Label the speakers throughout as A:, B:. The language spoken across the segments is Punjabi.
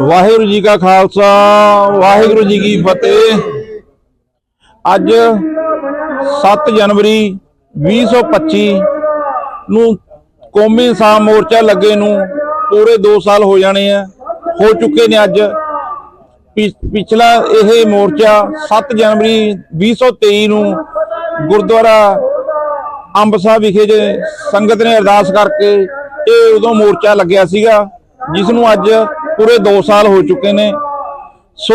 A: ਵਾਹਿਗੁਰੂ ਜੀ ਕਾ ਖਾਲਸਾ, ਵਾਹਿਗੁਰੂ ਜੀ ਕੀ ਫਤਿਹ। ਅੱਜ 7 ਜਨਵਰੀ 2025 ਨੂੰ ਕੌਮੀ ਇਨਸਾਨ ਮੋਰਚਾ ਲੱਗੇ ਨੂੰ ਪੂਰੇ 2 ਸਾਲ ਹੋ ਜਾਣੇ ਆ। ਹੋ ਚੁੱਕੇ ਨੇ ਅੱਜ। ਪਿ- ਪਿਛਲਾ ਇਹ ਮੋਰਚਾ 7 ਜਨਵਰੀ 2023 ਨੂੰ ਗੁਰਦੁਆਰਾ ਅੰਬ ਸਾਹਿਬ ਵਿਖੇ ਜੇ ਸੰਗਤ ਨੇ ਅਰਦਾਸ ਕਰਕੇ ਇਹ ਉਦੋਂ ਮੋਰਚਾ ਲੱਗਿਆ ਸੀਗਾ, ਜਿਸ ਨੂੰ ਅੱਜ ਪੂਰੇ 2 ਸਾਲ ਹੋ ਚੁੱਕੇ ਨੇ। ਸੋ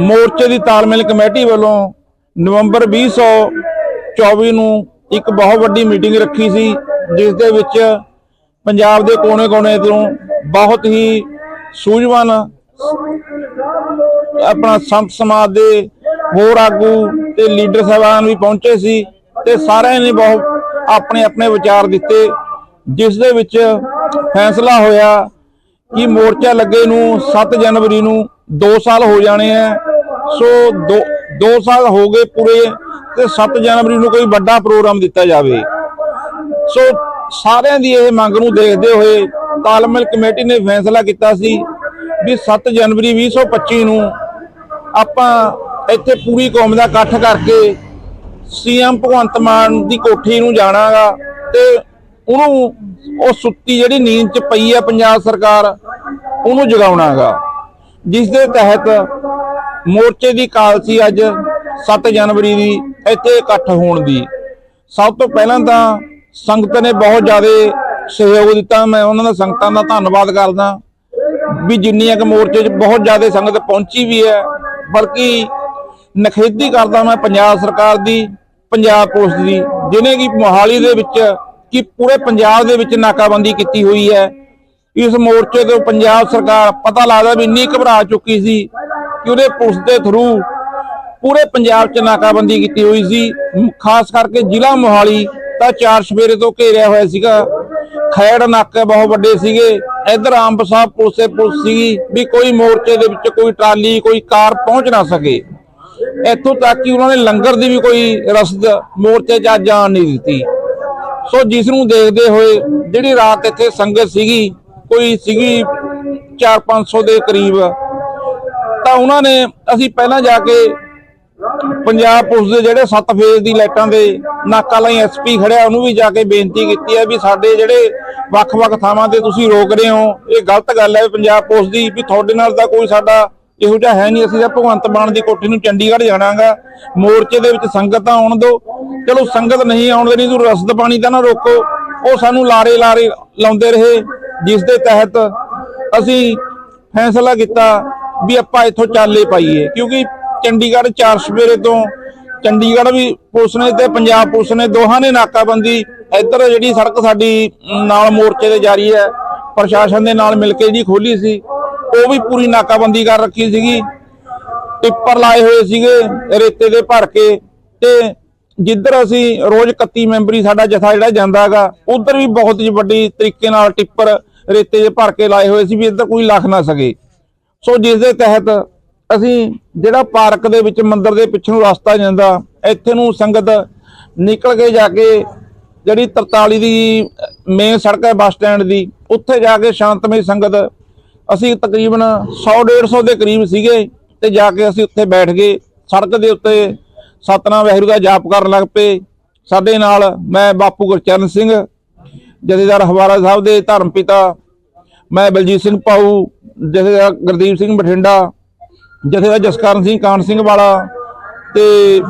A: ਮੋਰਚੇ ਦੀ ਤਾਲਮੇਲ ਕਮੇਟੀ ਵੱਲੋਂ ਨਵੰਬਰ 2024 ਨੂੰ ਇੱਕ ਬਹੁਤ ਵੱਡੀ ਮੀਟਿੰਗ ਰੱਖੀ ਸੀ, ਜਿਸ ਦੇ ਵਿੱਚ ਪੰਜਾਬ ਦੇ ਕੋਨੇ-ਕੋਨੇ ਤੋਂ ਬਹੁਤ ਹੀ ਸੂਝਵਾਨ ਆਪਣਾ ਸੰਤ ਸਮਾਜ ਦੇ ਹੋਰ ਆਗੂ ਤੇ ਲੀਡਰ ਸਾਹਿਬਾਨ ਵੀ ਪਹੁੰਚੇ ਸੀ ਤੇ ਸਾਰਿਆਂ ਨੇ ਬਹੁਤ ਆਪਣੇ ਆਪਣੇ ਵਿਚਾਰ ਦਿੱਤੇ, ਜਿਸ ਦੇ ਵਿੱਚ ਫੈਸਲਾ ਹੋਇਆ ਕਿ ਮੋਰਚਾ ਲੱਗੇ ਨੂੰ 7 ਜਨਵਰੀ ਨੂੰ 2 ਸਾਲ ਹੋ ਜਾਣੇ ਆ। ਸੋ 2 2 ਸਾਲ ਹੋ ਗਏ ਪੂਰੇ ਤੇ 7 ਜਨਵਰੀ ਨੂੰ ਕੋਈ ਵੱਡਾ ਪ੍ਰੋਗਰਾਮ ਦਿੱਤਾ ਜਾਵੇ। ਸੋ ਸਾਰਿਆਂ ਦੀ ਇਹ ਮੰਗ ਨੂੰ ਦੇਖਦੇ ਹੋਏ ਤਾਲਮੇਲ ਕਮੇਟੀ ਨੇ ਫੈਸਲਾ ਕੀਤਾ ਸੀ ਵੀ 7 ਜਨਵਰੀ 2025 ਨੂੰ ਆਪਾਂ ਇੱਥੇ ਪੂਰੀ ਕੌਮ ਦਾ ਇਕੱਠ ਕਰਕੇ ਸੀਐਮ ਭਗਵੰਤ ਮਾਨ ਦੀ ਕੋਠੀ ਨੂੰ ਜਾਣਾਗਾ ਤੇ ਉਹਨੂੰ ਉਹ ਸੁੱਤੀ ਜਿਹੜੀ ਨੀਂਦ 'ਚ ਪਈ ਹੈ ਪੰਜਾਬ ਸਰਕਾਰ, ਉਹਨੂੰ ਜਗਾਉਣਾਗਾ। ਜਿਸ ਦੇ ਤਹਿਤ ਮੋਰਚੇ ਦੀ ਕਾਲ ਸੀ ਅੱਜ 7 ਜਨਵਰੀ ਦੀ, ਇੱਥੇ ਇਕੱਠ ਹੋਣ ਦੀ। ਸਭ ਤੋਂ ਪਹਿਲਾਂ ਤਾਂ ਸੰਗਤ ਨੇ ਬਹੁਤ ਜ਼ਿਆਦਾ ਸਹਿਯੋਗ ਦਿੱਤਾ। ਮੈਂ ਉਹਨਾਂ ਦਾ ਸੰਗਤਾਂ ਦਾ ਧੰਨਵਾਦ ਕਰਦਾ ਵੀ ਜਿੰਨੀਆਂ ਕਿ ਮੋਰਚੇ 'ਚ ਬਹੁਤ ਜ਼ਿਆਦਾ ਸੰਗਤ ਪਹੁੰਚੀ ਵੀ ਹੈ। ਬਲਕਿ ਨਖੇਦੀ ਕਰਦਾ ਮੈਂ ਪੰਜਾਬ ਸਰਕਾਰ ਦੀ, ਪੰਜਾਬ ਪੁਲਿਸ ਦੀ, ਜਿਨੇ ਕਿ ਮੋਹਾਲੀ ਦੇ ਵਿੱਚ ਕਿ ਪੂਰੇ ਪੰਜਾਬ ਦੇ ਵਿੱਚ ਨਾਕਾਬੰਦੀ ਕੀਤੀ ਹੋਈ ਹੈ। ਇਸ ਮੋਰਚੇ ਤੋਂ ਪੰਜਾਬ ਸਰਕਾਰ ਪਤਾ ਲੱਗਦਾ ਵੀ ਇੰਨੀ ਘਬਰਾ ਚੁੱਕੀ ਸੀ ਕਿ ਉਹਦੇ ਪੁਲਿਸ ਦੇ ਥਰੂ ਪੂਰੇ ਪੰਜਾਬ 'ਚ ਨਾਕਾਬੰਦੀ ਕੀਤੀ ਹੋਈ ਸੀ। ਖਾਸ ਕਰਕੇ ਜ਼ਿਲ੍ਹਾ ਮੋਹਾਲੀ ਤਾਂ ਚਾਰ ਸਵੇਰੇ ਤੋਂ ਘੇਰਿਆ ਹੋਇਆ ਸੀਗਾ। ਖੈੜ ਨਾਕੇ ਬਹੁਤ ਵੱਡੇ ਸੀਗੇ। ਇਧਰ ਅੰਬ ਸਾਹਿਬ ਪੁਲਿਸੇ ਪੁਲਿਸ ਸੀਗੀ ਵੀ ਕੋਈ ਮੋਰਚੇ ਦੇ ਵਿੱਚ ਕੋਈ ਟਰਾਲੀ, ਕੋਈ ਕਾਰ ਪਹੁੰਚ ਨਾ ਸਕੇ। ਇੱਥੋਂ ਤੱਕ ਕਿ ਉਹਨਾਂ ਨੇ ਲੰਗਰ ਦੀ ਵੀ ਕੋਈ ਰਸਦ ਮੋਰਚੇ 'ਚ ਅੱਜ ਆਉਣ ਨਹੀਂ ਦਿੱਤੀ। ਸੋ ਜਿਸ ਨੂੰ ਦੇਖਦੇ ਹੋਏ ਜਿਹੜੀ ਰਾਤ ਇੱਥੇ ਸੰਗਤ ਸੀਗੀ, ਕੋਈ ਸੀਗੀ 4-500 ਦੇ ਕਰੀਬ, ਤਾਂ ਉਹਨਾਂ ਨੇ ਅਸੀਂ ਪਹਿਲਾਂ ਜਾ ਕੇ ਪੰਜਾਬ ਪੁਲਿਸ ਦੇ ਜਿਹੜੇ 7 ਫੇਜ਼ ਦੀ ਲਾਈਟਾਂ ਦੇ ਨਾਕਾ ਲਈ ਐਸਪੀ ਖੜਿਆ, ਉਹਨੂੰ ਵੀ ਜਾ ਕੇ ਬੇਨਤੀ ਕੀਤੀ ਹੈ ਵੀ ਸਾਡੇ ਜਿਹੜੇ ਵੱਖ-ਵੱਖ ਥਾਵਾਂ ਤੇ ਤੁਸੀਂ ਰੋਕ ਰਹੇ ਹੋ। ਇਹ ਗਲਤ ਗੱਲ ਹੈ ਪੰਜਾਬ ਪੁਲਿਸ ਦੀ ਵੀ ਤੁਹਾਡੇ ਨਾਲ ਤਾਂ ਕੋਈ ਸਾਡਾ ਇਹੋ ਜਿਹਾ ਹੈ ਨਹੀਂ, ਅਸੀਂ ਤਾਂ ਭਗਵੰਤ ਮਾਨ ਦੀ ਕੋਠੀ ਨੂੰ ਚੰਡੀਗੜ੍ਹ ਜਾਣਾਗਾ। ਮੋਰਚੇ ਦੇ ਵਿੱਚ ਸੰਗਤ ਆਉਣ ਦਿਓ ਚਲੋ, ਸੰਗਤ ਨਹੀਂ ਆਉਣ ਦੇਣੀ ਤੂੰ ਰਸਦ ਪਾਣੀ ਤਾਂ ਨਾ ਰੋਕੋ। ਉਹ ਸਾਨੂੰ ਲਾਰੇ ਲਾਰੇ ਲਾਉਂਦੇ ਰਹੇ, ਜਿਸ ਦੇ ਤਹਿਤ ਅਸੀਂ ਫੈਸਲਾ ਕੀਤਾ ਵੀ ਆਪਾਂ ਇੱਥੋਂ ਚਾਲੇ ਪਾਈਏ। ਕਿਉਂਕਿ ਚੰਡੀਗੜ੍ਹ ਚਾਰ ਸਵੇਰੇ ਤੋਂ ਚੰਡੀਗੜ੍ਹ ਵੀ ਪੁਲਿਸ ਨੇ ਤੇ ਪੰਜਾਬ ਪੁਲਿਸ ਨੇ ਦੋਹਾਂ ਨੇ ਨਾਕਾਬੰਦੀ। ਇੱਧਰ ਜਿਹੜੀ ਸੜਕ ਸਾਡੀ ਨਾਲ ਮੋਰਚੇ ਦੇ ਜਾਰੀ ਹੈ, ਪ੍ਰਸ਼ਾਸਨ ਦੇ ਨਾਲ ਮਿਲ ਕੇ ਜਿਹੜੀ ਖੋਲੀ ਸੀ ਉਹ ਵੀ ਪੂਰੀ ਨਾਕਾਬੰਦੀ ਕਰ ਰੱਖੀ ਸੀਗੀ। ਟਿੱਪਰ ਲਾਏ ਹੋਏ ਸੀਗੇ, ਰੇਤੇ ਦੇ ਭਰ ਕੇ। ਤੇ ਜਿੱਧਰ ਅਸੀਂ ਰੋਜ਼ 31 ਮੈਂਬਰੀ ਸਾਡਾ ਜਥਾ ਜਿਹੜਾ ਜਾਂਦਾਗਾ ਉਧਰ ਵੀ ਬਹੁਤ ਹੀ ਵੱਡੀ ਤਰੀਕੇ ਨਾਲ ਟਿੱਪਰ ਰੇਤੇ ਦੇ ਭਰ ਕੇ ਲਾਏ ਹੋਏ ਸੀ ਵੀ ਇੱਧਰ ਕੋਈ ਲੱਖ ਨਾ ਸਕੇ। ਸੋ ਜਿਸ ਦੇ ਤਹਿਤ ਅਸੀਂ ਜਿਹੜਾ ਪਾਰਕ ਦੇ ਵਿੱਚ ਮੰਦਿਰ ਦੇ ਪਿੱਛੇ ਨੂੰ ਰਸਤਾ ਜਾਂਦਾ, ਇੱਥੇ ਨੂੰ ਸੰਗਤ ਨਿਕਲ ਕੇ ਜਾ ਕੇ ਜਿਹੜੀ 43 ਦੀ ਮੇਨ ਸੜਕ ਹੈ ਬੱਸ ਸਟੈਂਡ ਦੀ, ਉੱਥੇ ਜਾ ਕੇ ਸ਼ਾਂਤਮਈ ਸੰਗਤ ਅਸੀਂ ਤਕਰੀਬਨ 100 150 ਦੇ ਕਰੀਬ ਸੀਗੇ ਤੇ ਜਾ ਕੇ ਅਸੀਂ ਉੱਥੇ ਬੈਠ ਗਏ। ਸੜਕ ਦੇ ਉੱਤੇ ਸਤਨਾਮ ਵਾਹਿਗੁਰੂ ਦਾ ਜਾਪ ਕਰਨ ਲੱਗ ਪਏ। ਸਾਡੇ ਨਾਲ ਮੈਂ ਬਾਪੂ ਗੁਰਚਰਨ ਸਿੰਘ, ਜਥੇਦਾਰ ਹਵਾਰਾ ਸਾਹਿਬ ਦੇ ਧਰਮ ਪਿਤਾ, ਮੈਂ ਬਲਜੀਤ ਸਿੰਘ ਪਾਊ ਜਥੇਦਾਰ ਗੁਰਦੀਪ ਸਿੰਘ ਬਠਿੰਡਾ, ਜਥੇਦਾਰ ਜਸਕਰਨ ਸਿੰਘ ਕਾਨ ਸਿੰਘ ਵਾਲਾ ਤੇ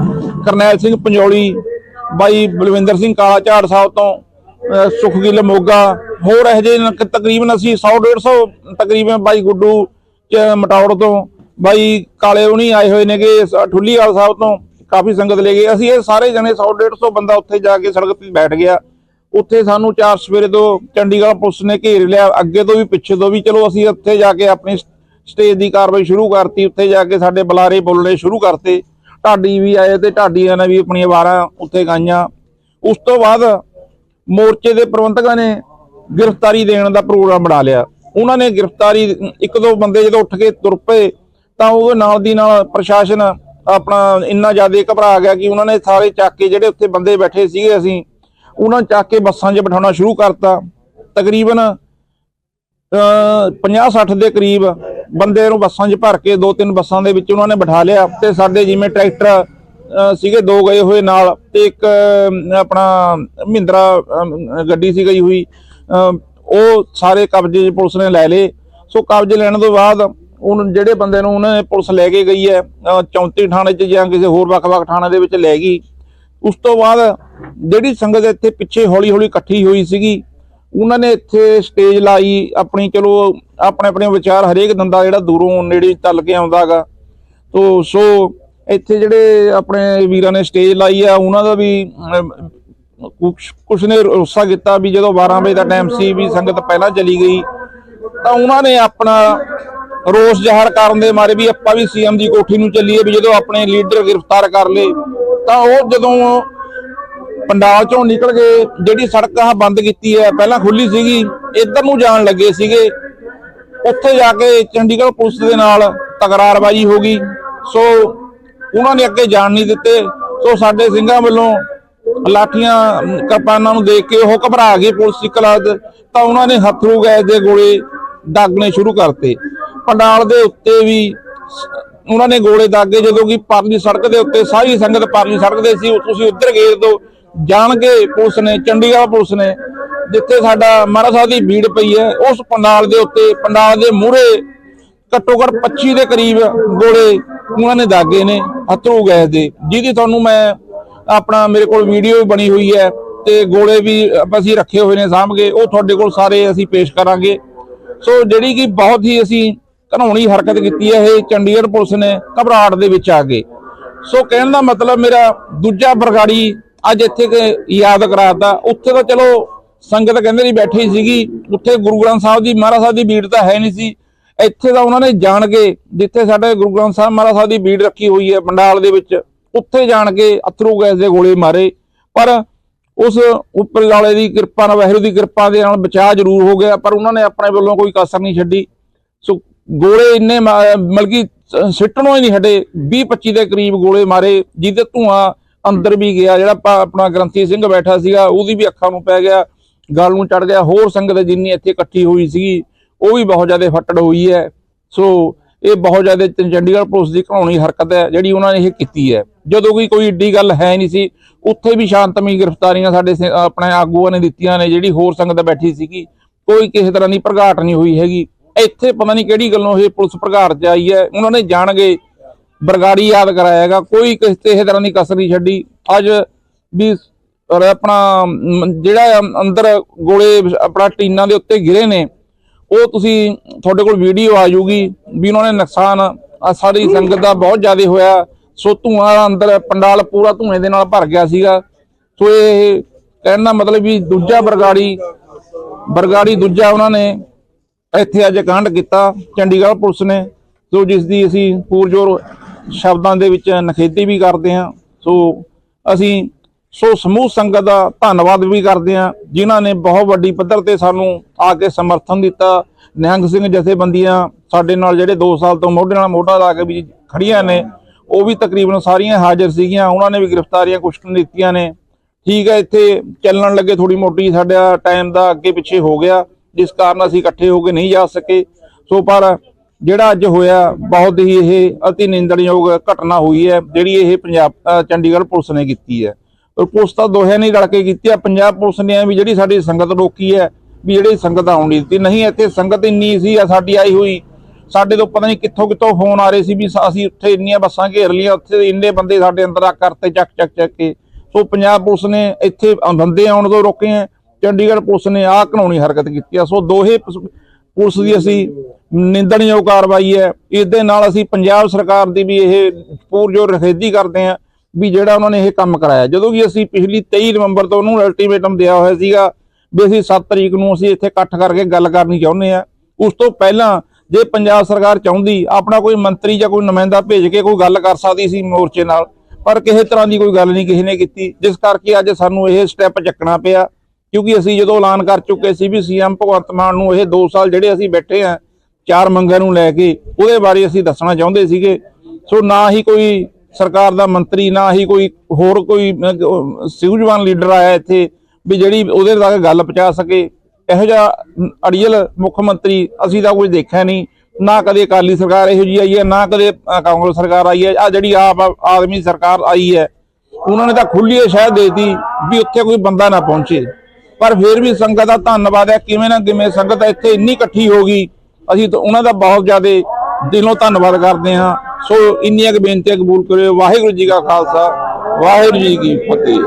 A: ਕਰਨੈਲ ਸਿੰਘ ਪੰਜੋਲੀ, ਬਾਈ ਬਲਵਿੰਦਰ ਸਿੰਘ ਕਾਲਾ ਝਾੜ ਸਾਹਿਬ ਤੋਂ ਸੁਖਗਿੱਲ ਮੋਗਾ, ਹੋਰ ਇਹੋ ਜਿਹੇ ਤਕਰੀਬਨ ਅਸੀਂ 100 150 ਤਕਰੀਬਨ ਬਾਈ ਗੁੱਡੂ ਮਟੌੜ ਤੋਂ, ਬਾਈ ਕਾਲੇ ਉਣੀ ਆਏ ਹੋਏ ਨੇਗੇ, ਸ- ਠੁੱਲੀਵਾਲ ਸਾਹਿਬ ਤੋਂ ਕਾਫੀ ਸੰਗਤ ਲੈ ਗਏ। ਅਸੀਂ ਇਹ ਸਾਰੇ ਜਣੇ 100 150 ਬੰਦਾ ਉੱਥੇ ਜਾ ਕੇ ਸੜਕ ਤੇ ਬੈਠ ਗਿਆ। ਉੱਥੇ ਸਾਨੂੰ ਚਾਰ ਸਵੇਰੇ ਤੋਂ ਚੰਡੀਗੜ੍ਹ ਪੁਲਿਸ ਨੇ ਘੇਰ ਲਿਆ। ਅੱਗੇ ਤੋਂ ਵੀ ਪਿੱਛੇ ਤੋਂ ਵੀ ਚਲੋ ਅਸੀਂ ਉੱਥੇ ਜਾ ਕੇ ਆਪਣੀ ਸਟੇਜ ਦੀ ਕਾਰਵਾਈ ਸ਼ੁਰੂ ਕਰਤੀ। ਉੱਥੇ ਜਾ ਕੇ ਸਾਡੇ ਬੁਲਾਰੇ ਬੋਲਣੇ ਸ਼ੁਰੂ ਕਰਤੇ। ਢਾਡੀ ਵੀ ਆਏ ਤੇ ਢਾਡੀਆਂ ਨੇ ਵੀ ਆਪਣੀਆਂ ਵਾਰਾਂ ਉੱਥੇ ਗਾਈਆਂ। ਉਸ ਤੋਂ ਬਾਅਦ ਮੋਰਚੇ ਦੇ ਪ੍ਰਬੰਧਕਾਂ ਨੇ ਗ੍ਰਿਫਤਾਰੀ ਦੇਣ ਦਾ ਪ੍ਰੋਗਰਾਮ ਬਣਾ ਲਿਆ। ਉਹਨਾਂ ਨੇ ਗ੍ਰਿਫਤਾਰੀ, ਇੱਕ ਦੋ ਬੰਦੇ ਜਦੋਂ ਉੱਠ ਕੇ ਤੁਰ ਪਏ, ਤਾਂ ਉਹ ਨਾਲ ਦੀ ਨਾਲ ਪ੍ਰਸ਼ਾਸਨ ਆਪਣਾ ਇੰਨਾ ਜ਼ਿਆਦਾ ਘਬਰਾ ਗਿਆ ਕਿ ਉਹਨਾਂ ਨੇ ਸਾਰੇ ਚੱਕ ਕੇ ਜਿਹੜੇ ਉੱਥੇ ਬੰਦੇ ਬੈਠੇ ਸੀਗੇ ਅਸੀਂ, ਉਹਨਾਂ ਨੂੰ ਚੱਕ ਕੇ ਬੱਸਾਂ 'ਚ ਬਿਠਾਉਣਾ ਸ਼ੁਰੂ ਕਰਤਾ। ਤਕਰੀਬਨ 50-60 ਦੇ ਕਰੀਬ ਬੰਦੇ ਨੂੰ ਬੱਸਾਂ 'ਚ ਭਰ ਕੇ ਦੋ ਤਿੰਨ ਬੱਸਾਂ ਦੇ ਵਿੱਚ ਉਹਨਾਂ ਨੇ ਬਿਠਾ ਲਿਆ ਤੇ ਸਾਡੇ ਜਿਵੇਂ ਟਰੈਕਟਰ ਸੀਗੇ ਦੋ ਗਏ ਹੋਏ ਨਾਲ ਤੇ ਇੱਕ ਆਪਣਾ ਮਹਿੰਦਰਾ ਗੱਡੀ ਸੀ ਗਈ ਹੋਈ। ਉਹ ਸਾਰੇ ਕਬਜ਼ੇ ਪੁਲਿਸ ਨੇ ਲੈ ਲਏ। ਸੋ ਕਬਜ਼ੇ ਲੈਣ ਤੋਂ ਬਾਅਦ ਉਹਨੂੰ ਜਿਹੜੇ ਬੰਦੇ ਨੂੰ ਉਹਨੇ ਪੁਲਿਸ ਲੈ ਕੇ ਗਈ ਹੈ ਅਹ, 34 ਥਾਣੇ 'ਚ ਜਾਂ ਕਿਸੇ ਹੋਰ ਵੱਖ-ਵੱਖ ਥਾਣੇ ਦੇ ਵਿੱਚ ਲੈ ਗਈ ਉਸ ਤੋਂ ਬਾਅਦ ਜਿਹੜੀ ਸੰਗਤ ਇੱਥੇ ਪਿੱਛੇ ਹੌਲੀ-ਹੌਲੀ ਇਕੱਠੀ ਹੋਈ ਸੀਗੀ ਉਹਨਾਂ ਨੇ ਇੱਥੇ ਸਟੇਜ ਲਾਈ ਆਪਣੀ ਚਲੋ ਆਪਣੇ ਆਪਣੇ ਵਿਚਾਰ ਹਰੇਕ ਦੰਦਾ ਜਿਹੜਾ ਦੂਰੋਂ ਨੇੜੇ ਚੱਲ ਕੇ ਆਉਂਦਾਗਾ ਤੋ ਸੋ ਇੱਥੇ ਜਿਹੜੇ ਆਪਣੇ ਵੀਰਾਂ ਨੇ ਸਟੇਜ ਲਾਈ ਆ, ਉਹਨਾਂ ਦਾ ਵੀ ਕੁਛ ਕੁਛ ਨੇ ਰੋਸਾ ਕੀਤਾ ਵੀ ਜਦੋਂ 12 ਵਜੇ ਦਾ ਟਾਈਮ ਸੀ ਵੀ ਸੰਗਤ ਪਹਿਲਾਂ ਚਲੀ ਗਈ, ਤਾਂ ਉਹਨਾਂ ਨੇ ਆਪਣਾ ਰੋਸ ਜ਼ਾਹਰ ਕਰਨ ਦੇ ਮਾਰੇ ਵੀ ਆਪਾਂ ਵੀ ਸੀਐਮ ਦੀ ਕੋਠੀ ਨੂੰ ਚੱਲੀਏ ਵੀ ਜਦੋਂ ਆਪਣੇ ਲੀਡਰ ਗ੍ਰਿਫਤਾਰ ਕਰ ਲਏ, ਤਾਂ ਉਹ ਜਦੋਂ ਪੰਡਾਲ ਚੋਂ ਨਿਕਲ ਗਏ, ਜਿਹੜੀ ਸੜਕ ਆ ਬੰਦ ਕੀਤੀ ਹੈ, ਪਹਿਲਾਂ ਖੁੱਲੀ ਸੀਗੀ, ਇੱਧਰ ਨੂੰ ਜਾਣ ਲੱਗੇ ਸੀਗੇ, ਉੱਥੇ ਜਾ ਕੇ ਚੰਡੀਗੜ੍ਹ ਪੁਲਿਸ ਦੇ ਨਾਲ ਤਕਰਾਰਬਾਜ਼ੀ ਹੋ ਗਈ, ਸੋ ਉਹਨਾਂ ਨੇ ਅੱਗੇ ਜਾਣ ਨਹੀਂ ਦਿੱਤੇ। ਸੋ ਸਾਡੇ ਸਿੰਘਾਂ ਵੱਲੋਂ ਲਾਠੀਆਂ ਅਮ, ਕਿਰਪਾਨਾਂ ਨੂੰ ਦੇਖ ਕੇ ਉਹ ਘਬਰਾ ਗਏ ਪੁਲਿਸ ਦੀ ਕਲਾਦ। ਤਾਂ ਉਹਨਾਂ ਨੇ ਹੱਥਰੂ ਗੈਸ ਦੇ ਗੋਲੇ ਦਾਗਣੇ ਸ਼ੁਰੂ ਕਰਤੇ। ਪੰਡਾਲ ਦੇ ਉੱਤੇ ਵੀ ਉਹਨਾਂ ਨੇ ਗੋਲੇ ਦਾਗੇ ਜਦੋਂ ਕਿ ਪਰਲੀ ਸੜਕ ਦੇ ਉੱਤੇ ਸਾਰੀ ਸੰਗਤ ਪਰਲੀ ਸੜਕ ਦੇ ਸੀ ਤੁਸੀਂ ਉੱਧਰ ਗੇਰ ਦੋ। ਜਾਣ ਕੇ ਪੁਲਿਸ ਨੇ ਚੰਡੀਗੜ੍ਹ ਪੁਲਿਸ ਨੇ ਜਿੱਥੇ ਸਾਡਾ ਮਹਾਰਾਜ ਸਾਹਿਬ ਦੀ ਭੀੜ ਪਈ ਹੈ ਉਸ ਪੰਡਾਲ ਦੇ ਉੱਤੇ ਪੰਡਾਲ ਦੇ ਮੂਹਰੇ ਘੱਟੋ ਘੱਟ 25 ਦੇ ਕਰੀਬ ਗੋਲੇ ਉਹਨਾਂ ਨੇ ਦਾਗੇ ਨੇ ਹੱਥਰੂ ਗੈਸ ਦੇ, ਜਿਹਦੀ ਤੁਹਾਨੂੰ ਮੈਂ ਆਪਣਾ ਮੇਰੇ ਕੋਲ ਵੀਡੀਓ ਵੀ ਬਣੀ ਹੋਈ ਹੈ ਤੇ ਗੋਲੇ ਵੀ ਅਸੀਂ ਰੱਖੇ ਹੋਏ ਨੇ ਸਾਂਭ ਕੇ ਉਹ ਤੁਹਾਡੇ ਕੋਲ ਸਾਰੇ ਅਸੀਂ ਪੇਸ਼ ਕਰਾਂਗੇ। ਸੋ ਜਿਹੜੀ ਕਿ ਬਹੁਤ ਹੀ ਅਸੀਂ ਘਨੌਣੀ ਹਰਕਤ ਕੀਤੀ ਹੈ, ਇਹ ਚੰਡੀਗੜ੍ਹ ਪੁਲਿਸ ਨੇ ਘਬਰਾਹਟ ਦੇ ਵਿੱਚ ਆ ਕੇ ਸੋ ਕਹਿਣ ਦਾ ਮਤਲਬ ਮੇਰਾ ਦੂਜਾ ਬਰਗਾੜੀ ਅੱਜ ਇੱਥੇ ਕਿ ਯਾਦ ਕਰਾਤਾ, ਉੱਥੇ ਤਾਂ ਚਲੋ ਸੰਗਤ ਕਹਿੰਦੇ ਨਹੀਂ ਬੈਠੀ ਸੀਗੀ, ਉੱਥੇ ਗੁਰੂ ਗ੍ਰੰਥ ਸਾਹਿਬ ਦੀ, ਮਹਾਰਾਜ ਸਾਹਿਬ ਦੀ ਭੀੜ ਤਾਂ ਹੈ ਨਹੀਂ ਸੀ। ਇੱਥੇ ਤਾਂ ਉਹਨਾਂ ਨੇ ਜਾਣ ਕੇ ਜਿੱਥੇ ਸਾਡੇ ਗੁਰੂ ਗ੍ਰੰਥ ਸਾਹਿਬ ਮਹਾਰਾਜ ਸਾਹਿਬ ਦੀ ਬੀੜ ਰੱਖੀ ਹੋਈ ਹੈ ਪੰਡਾਲ ਦੇ ਵਿੱਚ, ਉੱਥੇ ਜਾਣ ਕੇ ਅਥਰੂ ਗੈਸ ਦੇ ਗੋਲੇ ਮਾਰੇ। ਪਰ ਉਸ ਉੱਪਰ ਵਾਲੇ ਦੀ ਕਿਰਪਾ ਨਾਲ, ਵਾਹਿਗੁਰੂ ਦੀ ਕਿਰਪਾ ਦੇ ਨਾਲ ਬਚਾਅ ਜ਼ਰੂਰ ਹੋ ਗਿਆ, ਪਰ ਉਹਨਾਂ ਨੇ ਆਪਣੇ ਵੱਲੋਂ ਕੋਈ ਕਸਰ ਨਹੀਂ ਛੱਡੀ। ਸੋ ਗੋਲੇ ਇੰਨੇ ਮਲਕੀ ਸਿੱਟਣੋਂ ਹੀ ਨਹੀਂ ਹਟੇ 20 25 ਦੇ ਕਰੀਬ ਗੋਲੇ ਮਾਰੇ, ਜਿਹਦੇ ਧੂਆਂ ਅੰਦਰ ਵੀ ਗਿਆ, ਜਿਹੜਾ ਆਪਣਾ ਗ੍ਰੰਥੀ ਸਿੰਘ ਬੈਠਾ ਸੀਗਾ, ਉਹਦੀ ਵੀ ਅੱਖਾਂ ਨੂੰ ਪੈ ਗਿਆ, ਗਲ ਨੂੰ ਚੜ ਗਿਆ, ਹੋਰ ਸੰਗਤ ਜਿੰਨੀ ਇੱਥੇ ਇਕੱਠੀ ਹੋਈ ਸੀਗੀ ਉਹ ਵੀ ਬਹੁਤ ਜ਼ਿਆਦਾ ਫੱਟੜ ਹੋਈ ਹੈ। ਸੋ ਇਹ ਬਹੁਤ ਜ਼ਿਆਦਾ ਚੰਡੀਗੜ੍ਹ ਪੁਲਿਸ ਦੀ ਘਣਾਉਣੀ ਹਰਕਤ ਹੈ, ਜਿਹੜੀ ਉਹਨਾਂ ਨੇ ਇਹ ਕੀਤੀ ਹੈ। ਜਦੋਂ ਕੋਈ ਕੋਈ ਏਡੀ ਗੱਲ ਹੈ ਨਹੀਂ ਸੀ, ਉੱਥੇ ਵੀ ਸ਼ਾਂਤਮਈ ਗ੍ਰਿਫਤਾਰੀਆਂ ਸਾਡੇ ਆਪਣੇ ਆਗੂਆਂ ਨੇ ਦਿੱਤੀਆਂ ਨੇ, ਜਿਹੜੀ ਹੋਰ ਸੰਗਤ ਬੈਠੀ ਸੀਗੀ, ਕੋਈ ਕਿਸੇ ਤਰ੍ਹਾਂ ਦੀ ਪ੍ਰਗਾਟ ਨਹੀਂ ਹੋਈ ਹੈਗੀ। ਇੱਥੇ ਪਤਾ ਨਹੀਂ ਕਿਹੜੀ ਗੱਲੋਂ ਇਹ ਪੁਲਿਸ ਪ੍ਰਗਾਟ ਚ ਆਈ ਹੈ, ਉਹਨਾਂ ਨੇ ਜਾਣਗੇ ਬਰਗਾੜੀ ਯਾਦ ਕਰਾਇਆਗਾ ਕੋਈ ਕਿਸੇ ਕਿਸੇ ਤਰ੍ਹਾਂ ਦੀ ਕਸਰ ਨਹੀਂ ਛੱਡੀ। ਅੱਜ ਵੀ ਆਪਣਾ, ਜਿਹੜਾ ਅੰਦਰ ਗੋਲੇ, ਆਪਣਾ ਟੀਨਾਂ ਦੇ ਉੱਤੇ ਗਿਰੇ ਨੇ ਉਹ ਤੁਸੀਂ ਤੁਹਾਡੇ ਕੋਲ ਵੀਡੀਓ ਆ ਜੂਗੀ ਵੀ ਉਹਨਾਂ ਨੇ ਨੁਕਸਾਨ ਆ ਸਾਰੀ ਸੰਗਤ ਦਾ ਬਹੁਤ ਜ਼ਿਆਦਾ ਹੋਇਆ। ਸੋ ਧੂਆਂ ਅੰਦਰ ਪੰਡਾਲ ਪੂਰਾ ਧੂਏ ਦੇ ਨਾਲ ਭਰ ਗਿਆ ਸੀਗਾ। ਸੋ ਇਹ ਕਹਿਣ ਦਾ ਮਤਲਬ ਵੀ ਦੂਜਾ ਬਰਗਾੜੀ ਬਰਗਾੜੀ ਦੂਜਾ ਉਹਨਾਂ ਨੇ ਇੱਥੇ ਅੱਜ ਕਾਂਡ ਕੀਤਾ ਚੰਡੀਗੜ੍ਹ ਪੁਲਿਸ ਨੇ। ਸੋ ਜਿਸ ਦੀ ਅਸੀਂ ਪੂਰਜੋਰ ਸ਼ਬਦਾਂ ਦੇ ਵਿੱਚ ਨਖੇਦੀ ਵੀ ਕਰਦੇ ਹਾਂ। ਸੋ ਅਸੀਂ ਸੋ ਸਮੂਹ ਸੰਗਤ ਦਾ ਧੰਨਵਾਦ ਵੀ ਕਰਦੇ ਹਾਂ, ਜਿਨ੍ਹਾਂ ਨੇ ਬਹੁਤ ਵੱਡੀ ਪੱਧਰ ਤੇ ਸਾਨੂੰ ਆ ਕੇ ਸਮਰਥਨ ਦਿੱਤਾ। ਨਿਹੰਗ ਸਿੰਘ ਜਥੇਬੰਦੀਆਂ ਸਾਡੇ ਨਾਲ ਜਿਹੜੇ 2 ਸਾਲ ਤੋਂ ਮੋਢੇ ਨਾਲ ਮੋਢਾ ਲਾ ਕੇ ਵੀ ਖੜੀਆਂ ਨੇ, ਉਹ ਵੀ ਤਕਰੀਬਨ ਸਾਰੀਆਂ ਹਾਜ਼ਰ ਸੀਗੀਆਂ, ਉਹਨਾਂ ਨੇ ਵੀ ਗ੍ਰਿਫਤਾਰੀਆਂ ਕੁਛ ਦਿੱਤੀਆਂ ਨੇ। ਠੀਕ ਹੈ, ਇੱਥੇ ਚੱਲਣ ਲੱਗੇ ਥੋੜੀ ਮੋਟੀ ਸਾਡਾ ਟਾਈਮ ਦਾ ਅੱਗੇ ਪਿੱਛੇ ਹੋ ਗਿਆ, ਜਿਸ ਕਾਰਨ ਅਸੀਂ ਇਕੱਠੇ ਹੋ ਕੇ ਨਹੀਂ ਜਾ ਸਕੇ। ਸੋ ਪਰ ਜਿਹੜਾ ਅੱਜ ਹੋਇਆ, ਬਹੁਤ ਹੀ ਇਹ ਅਤੀ ਨਿੰਦਣਯੋਗ ਘਟਨਾ ਹੋਈ ਹੈ, ਜਿਹੜੀ ਇਹ ਪੰਜਾਬ ਚੰਡੀਗੜ੍ਹ ਪੁਲਿਸ ਨੇ ਕੀਤੀ ਹੈ। ਔਰ ਪੁਲਿਸ ਤਾਂ ਦੋਹੇ ਨਹੀਂ ਰਲ ਕੇ ਕੀਤੀ ਆ। ਪੰਜਾਬ ਪੁਲਿਸ ਨੇ ਵੀ ਜਿਹੜੀ ਸਾਡੀ ਸੰਗਤ ਰੋਕੀ ਹੈ, ਵੀ ਜਿਹੜੀ ਸੰਗਤ ਆਉਣ ਨਹੀਂ ਦਿੱਤੀ। ਨਹੀਂ, ਇੱਥੇ ਸੰਗਤ ਇੰਨੀ ਸੀ, ਆ ਸਾਡੀ ਆਈ ਹੋਈ। ਸਾਡੇ ਤੋਂ ਪਤਾ ਨਹੀਂ ਕਿੱਥੋਂ ਕਿੱਥੋਂ ਫੋਨ ਆ ਰਹੇ ਸੀ ਵੀ ਅਸੀਂ ਉੱਥੇ ਇੰਨੀਆਂ ਬੱਸਾਂ ਘੇਰ ਲਈਆਂ, ਉੱਥੇ ਇੰਨੇ ਬੰਦੇ ਸਾਡੇ ਅੰਦਰ ਆ ਕਰਤੇ ਚੱਕ ਚੱਕ ਚੱਕ ਕੇ। ਸੋ ਪੰਜਾਬ ਪੁਲਿਸ ਨੇ ਇੱਥੇ ਬੰਦੇ ਆਉਣ ਤੋਂ ਰੋਕੇ ਹੈ ਚੰਡੀਗੜ੍ਹ ਪੁਲਿਸ ਨੇ ਆਹ ਕਾਨੂੰਨੀ ਹਰਕਤ ਕੀਤੀ ਆ। ਸੋ ਦੋਹੇ ਪੁਲਿਸ ਦੀ ਅਸੀਂ ਨਿੰਦਣਯੋਗ ਕਾਰਵਾਈ ਹੈ। ਇਸ ਦੇ ਨਾਲ ਅਸੀਂ ਪੰਜਾਬ ਸਰਕਾਰ ਦੀ ਵੀ ਇਹ ਪੂਰਜੋਰ ਰਖੇਦੀ ਕਰਦੇ ਹਾਂ ਵੀ ਜਿਹੜਾ ਉਹਨਾਂ ਨੇ ਇਹ ਕੰਮ ਕਰਾਇਆ। ਜਦੋਂ ਕਿ ਅਸੀਂ ਪਿਛਲੀ 23 ਨਵੰਬਰ ਤੋਂ ਉਹਨੂੰ ਅਲਟੀਮੇਟਮ ਦਿਆ ਹੋਇਆ ਸੀਗਾ ਵੀ ਅਸੀਂ 7 ਤਰੀਕ ਨੂੰ ਅਸੀਂ ਇੱਥੇ ਇਕੱਠ ਕਰਕੇ ਗੱਲ ਕਰਨੀ ਚਾਹੁੰਦੇ ਆ ਉਸ ਤੋਂ ਪਹਿਲਾਂ ਜੇ ਪੰਜਾਬ ਸਰਕਾਰ ਚਾਹੁੰਦੀ, ਆਪਣਾ ਕੋਈ ਮੰਤਰੀ ਜਾਂ ਕੋਈ ਨੁਮਾਇੰਦਾ ਭੇਜ ਕੇ ਕੋਈ ਗੱਲ ਕਰ ਸਕਦੀ ਸੀ ਮੋਰਚੇ ਨਾਲ, ਪਰ ਕਿਸੇ ਤਰ੍ਹਾਂ ਦੀ ਕੋਈ ਗੱਲ ਨਹੀਂ ਕਿਸੇ ਨੇ ਕੀਤੀ, ਜਿਸ ਕਰਕੇ ਅੱਜ ਸਾਨੂੰ ਇਹ ਸਟੈਪ ਚੱਕਣਾ ਪਿਆ। ਕਿਉਂਕਿ ਅਸੀਂ ਜਦੋਂ ਐਲਾਨ ਕਰ ਚੁੱਕੇ ਸੀ ਵੀ ਸੀਐਮ ਭਗਵੰਤ ਮਾਨ ਨੂੰ ਇਹ 2 ਸਾਲ ਜਿਹੜੇ ਅਸੀਂ ਬੈਠੇ ਆ ਚਾਰ ਮੰਗਾਂ ਨੂੰ ਲੈ ਕੇ, ਉਹਦੇ ਬਾਰੇ ਅਸੀਂ ਦੱਸਣਾ ਚਾਹੁੰਦੇ ਸੀਗੇ। ਸੋ ਨਾ ਹੀ ਕੋਈ ਸਰਕਾਰ ਦਾ ਮੰਤਰੀ ਨਾ ਹੀ ਕੋਈ ਹੋਰ ਕੋਈ ਅਹ, ਲੀਡਰ ਆਇਆ ਇੱਥੇ ਵੀ ਜਿਹੜੀ ਉਹਦੇ ਤੱਕ ਗੱਲ ਪਹੁੰਚਾ ਸਕੇ। ਇਹੋ ਜਿਹਾ ਅੜੀਅਲ ਮੁੱਖ ਮੰਤਰੀ ਅਸੀਂ ਤਾਂ ਕੁਝ ਦੇਖਿਆ ਨਹੀਂ। ਨਾ ਕਦੇ ਅਕਾਲੀ ਸਰਕਾਰ ਇਹੋ ਜਿਹੀ ਆਈ ਹੈ ਨਾ ਕਦੇ ਕਾਂਗਰਸ ਸਰਕਾਰ ਆਈ ਹੈ। ਆ ਜਿਹੜੀ ਆਪ ਆਦਮੀ ਸਰਕਾਰ ਆਈ ਹੈ ਉਹਨਾਂ ਨੇ ਤਾਂ ਖੁੱਲੀ ਸ਼ਹਿ ਦੇਤੀ ਵੀ ਉੱਥੇ ਕੋਈ ਬੰਦਾ ਨਾ ਪਹੁੰਚੇ। ਪਰ ਫਿਰ ਵੀ ਸੰਗਤ ਦਾ ਧੰਨਵਾਦ ਹੈ ਕਿਵੇਂ ਨਾ ਕਿਵੇਂ ਸੰਗਤ ਇੱਥੇ ਇੰਨੀ ਇਕੱਠੀ ਹੋ ਗਈ। ਅਸੀਂ ਤਾਂ ਉਹਨਾਂ ਦਾ ਬਹੁਤ ਜ਼ਿਆਦਾ ਦਿਲੋਂ ਧੰਨਵਾਦ ਕਰਦੇ ਹਾਂ। ਸੋ ਇੰਨੀਆਂ ਕੁ ਬੇਨਤੀਆਂ ਕਬੂਲ ਕਰਿਓ। ਵਾਹਿਗੁਰੂ ਜੀ ਕਾ ਖਾਲਸਾ ਵਾਹਿਗੁਰੂ ਜੀ ਕੀ ਫਤਿਹ।